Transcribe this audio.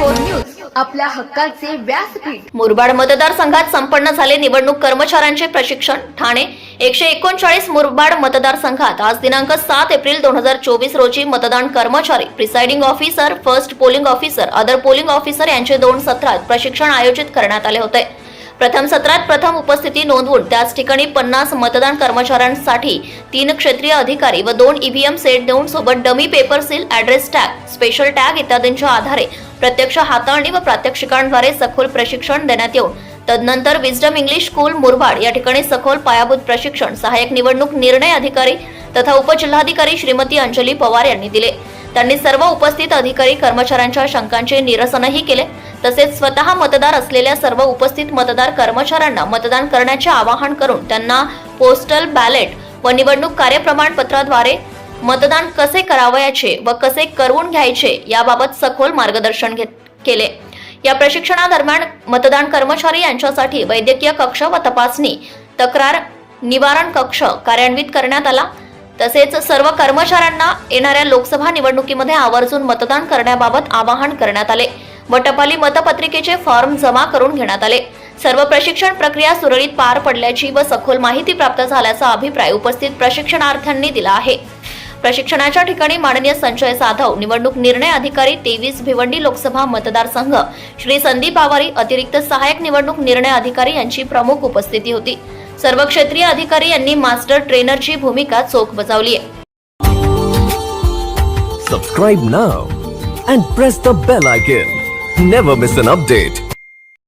News आपल्या हक्काचे व्यासपीठ. मुरबाड मतदारसंघात संपन्न झाले निवडणूक कर्मचाऱ्यांचे प्रशिक्षण. ठाणे एकशे एकोणचाळीस मुरबाड मतदारसंघात आज दिनांक सात एप्रिल दोन हजार चोवीस रोजी मतदान कर्मचारी presiding officer first polling officer other polling officer यांचे दोन सत्रात प्रशिक्षण आयोजित करण्यात आले होते. प्रथम सत्रात प्रथम उपस्थिती नोंदवून त्याच ठिकाणी पन्नास मतदान कर्मचाऱ्यांसाठी तीन क्षेत्रीय अधिकारी व दोन ईव्हीएम सेट देऊन सोबत dummy paper seal address tag special tag इत्यादींच्या आधारे प्रत्यक्ष हाताळणी व प्रात्यक्षिकांद्वारे सखोल प्रशिक्षण देण्यात येऊन तदनंतर विजडम इंग्लिश स्कूल मुरबाड या ठिकाणी सखोल पायाभूत प्रशिक्षण सहाय्यक निवडणूक निर्णय अधिकारी तथा उपजिल्हाधिकारी श्रीमती अंजली पवार यांनी दिले. त्यांनी सर्व उपस्थित अधिकारी कर्मचाऱ्यांच्या शंकांचे निरसनही केले. तसेच स्वतः मतदार असलेल्या सर्व उपस्थित मतदार कर्मचाऱ्यांना मतदान करण्याचे आवाहन करून त्यांना पोस्टल बॅलेट व निवडणूक कार्यप्रमाणपत्राद्वारे मतदान कसे करावयाचे व कसे करवून घ्यायचे याबाबत सखोल मार्गदर्शन घेत केले. या प्रशिक्षणादरम्यान मतदान कर्मचारी यांच्यासाठी वैद्यकीय कक्ष व तपासणी तक्रार निवारण कक्ष कार्यान्वित करण्यात आला. तसेच सर्व कर्मचाऱ्यांना येणाऱ्या लोकसभा निवडणुकीमध्ये आवर्जून मतदान करण्याबाबत आवाहन करण्यात आले. व टपाली मतपत्रिकेचे फॉर्म जमा करून घेण्यात आले. सर्व प्रशिक्षण प्रक्रिया सुरळीत पार पडल्याची व सखोल माहिती प्राप्त झाल्याचा अभिप्राय उपस्थित प्रशिक्षणार्थ्यांनी दिला आहे. प्रशिक्षणाच्या ठिकाणी माननीय संजय साधव निवडणूक निर्णय अधिकारी तेवीस भिवंडी लोकसभा मतदारसंघ श्री संदीप आवारी अतिरिक्त सहाय्यक निवडणूक निर्णय अधिकारी यांची प्रमुख उपस्थिती होती. सर्व क्षेत्रीय अधिकारी यांनी मास्टर ट्रेनरची भूमिका चोख बजावली subscribe now and press the bell icon never miss an update